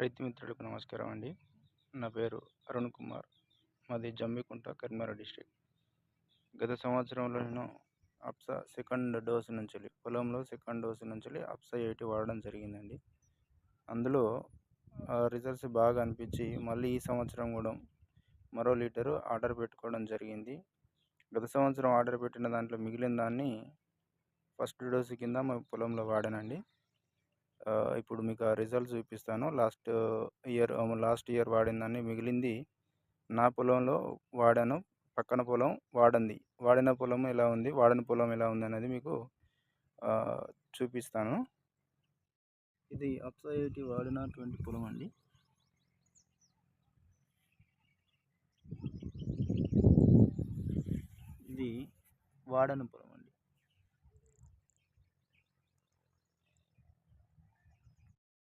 రైతు మిత్రులకు నమస్కారం అండి. నా పేరు అరుణ్ కుమార్. మాది జమ్మికుంట కరీంనగర్ డిస్ట్రిక్ట్. గత సంవత్సరంలో నేను అప్సా సెకండ్ డోస్ నుంచి పొలంలో సెకండ్ డోస్ నుంచి వెళ్ళి అప్సా ఎయిటీ వాడడం జరిగిందండి. అందులో రిజల్ట్స్ బాగా అనిపించి మళ్ళీ ఈ సంవత్సరం కూడా మరో లీటరు ఆర్డర్ పెట్టుకోవడం జరిగింది. గత సంవత్సరం ఆర్డర్ పెట్టిన దాంట్లో మిగిలిన దాన్ని ఫస్ట్ డోస్ కింద మా పొలంలో వాడానండి. ఇప్పుడు మీకు ఆ రిజల్ట్స్ చూపిస్తాను. లాస్ట్ ఇయర్ లాస్ట్ ఇయర్ వాడిందని మిగిలింది నా పొలంలో వాడాను. పక్కన పొలం వాడింది. వాడిన పొలం ఎలా ఉంది? వాడిన పొలం ఎలా ఉంది అనేది మీకు చూపిస్తాను. ఇది అప్సైటీ వాడినటువంటి పొలం అండి. ఇది వాడని పొలం.